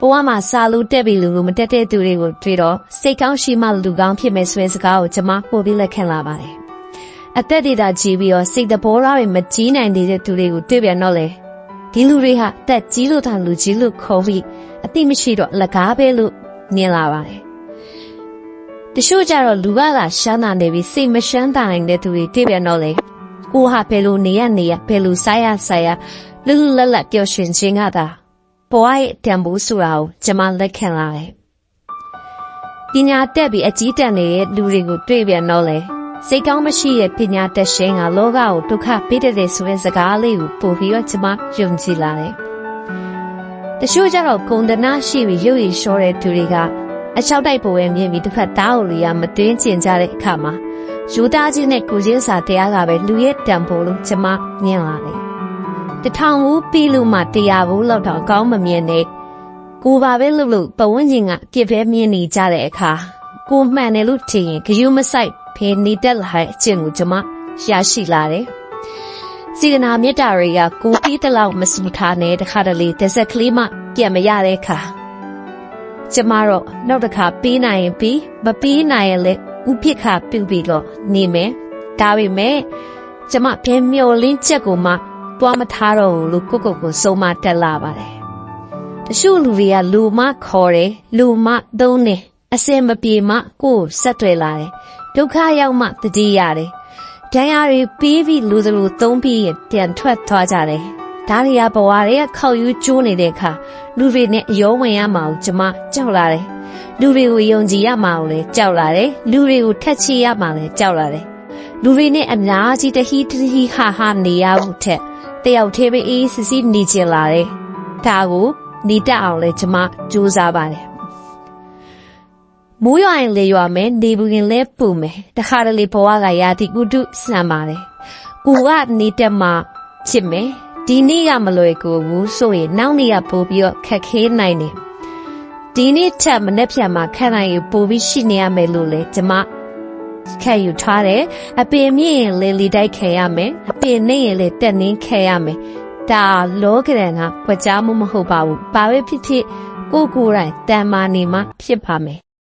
ဘဝမှာစာလူတက်ပြီလူလူမတက်တဲ့သူတွေကိုတွေ့တော့စိတ်ကောင်းရှိမှလူကောင်းဖြစ်မယ်ဆိုတဲ့စကားကိုကျွန်မပို့ပြီးလက်ခံလာပါတယ်အသက်တွေသာကြီးပြီးတော့စိတ်တဘောထားတွေမကြီးနိုင်သေးတဲ့သူတွေကိုတွေ့ပြန်တော့လေဒီလူတွေဟာအသက်ကြီးလို့သာလူကြီးလို့ခေါ်ပြီးအတိမရှိတော့အလကားပဲလို့မြင်လာပါတယ်တချို့ကြတော့လူကလာရှမ်းသာနေပြီးစိတ်မရှမ်းသာနိုင်တဲ့သူတွေတွေ့ပြန်တော့လေကိုဟာဘယ်လိုနေရနေရဘယ်လိုစားရစားရလူလူလတ်လတ်ပျော်ရွှင်ခြင်းကသာ ဘဝရဲ့တန်ဖိုးဆိုတာကိုကျွန်မလက်ခံလာတယ်ပညာတက်ပြီးအကြီးတက်နေတဲ့လူတွေကိုတွေ့ပြန်တော့လေစိတ်ကောင်းမရှိတဲ့ပညာတက်ရှင်ကလောကကိုဒုက္ခပေးတတ်တဲ့ဆိုတဲ့စကားလေးကိုပို့ပြီးတော့ကျွန်မယုံကြည်လာတယ်တချို့ကြတော့ဂုံတနာရှိပြီးရုပ်ရည်လျှောတဲ့သူတွေကအချောက်တိုက်ပေါ်ရဲ့မြင်ပြီးတစ်ဖက်သားကိုလေရမသွင်းကျင်ကြတဲ့အခါမှာယူသားချင်းနဲ့ကိုချင်းစာတရားကပဲလူရဲ့တန်ဖိုးလို့ကျွန်မမြင်လာတယ်။ တထောင်ဘူးပြီးလို့မှတရားဘူးလောက်တော့ကောင်းမမြင်နဲ့ကိုပါပဲလို့လို့ပဝန်းကျင်ကပြစ်ပဲမြင်နေကြတဲ့အခါကိုမှန်တယ်လို့ထင်ရင်ဂယုမဆိုင်ဖေးနေတတ်လာတဲ့အကျင့်ကိုကျွန်မရရှိလာတယ်။စီကနာမေတ္တာတွေကကိုပြီးတလောက်မစူထားနဲ့တခါတလေတစ်ဆက်ကလေးမှပြန်မရတဲ့အခါကျမတော့နောက်တစ်ခါပေးနိုင်ရင်ပြီးမပေးနိုင်ရင်လည်းဥပိ္ပခပြုတ်ပြီးတော့နေမယ်ဒါပေမဲ့ကျမဘယ်မျောလင်းချက်ကိုမှ တွားမထားတော့ဘူးလို့ကိုကိုကိုစုံမတက်လာပါတယ်တချို့လူတွေကလူမခေါ်တယ်လူမသုံးတယ်အစင်မပြေမှကိုယ်ဆက်တွေ့လာတယ်ဒုက္ခရောက်မှတတိရတယ်ဒဏ်ရာတွေပေးပြီးလူစလူသုံးပြီးရင်ပြန်ထွက်သွားကြတယ်ဒါတွေကဘဝတွေကခောက်ယူကျိုးနေတဲ့အခါလူတွေနဲ့အယောဝင်ရမှာကိုကျမကြောက်လာတယ်လူတွေကိုယုံကြည်ရမှာကိုလည်းကြောက်လာတယ်လူတွေကိုထက်ချေရမှာလည်းကြောက်လာတယ်လူတွေနဲ့အများကြီးတဟီတဟီဟာဟာနေရဖို့ထက် တယောက်သေးပဲအေးစစ်စစ်နေချင်လာတယ်ဒါကိုနေတတ်အောင်လည်းကျမစူးစမ်းပါတယ်မိုးရွာရင်လေရွာမယ်နေဘူးရင်လဲပူမယ်တခါတလေဘဝကရာတိကုတုစံပါတယ်ကိုကနေတက်မှချစ်မယ်ဒီနေ့ကမလွယ်ကူဘူးဆိုရင်နောက်နေ့ကပို့ပြီးတော့ခက်ခဲနိုင်တယ်ဒီနေ့ထက်မနေ့ဖြန်မှာခက်နိုင်ရပို့ပြီးရှိနေရမယ်လို့လေကျမ ခံယူထားတယ်အပင်မြင့်ရင်လေလီတိုက်ခဲရမယ်အပင်နေရင်လေတက်နှင်းခဲရမယ်ဒါလောကရန်ကပွက်ကြားမှုမဟုတ်ပါဘူးဘာပဲဖြစ်ဖြစ်ကိုယ်ကိုယ်တိုင်တန်မာနေမှဖြစ်ပါမယ်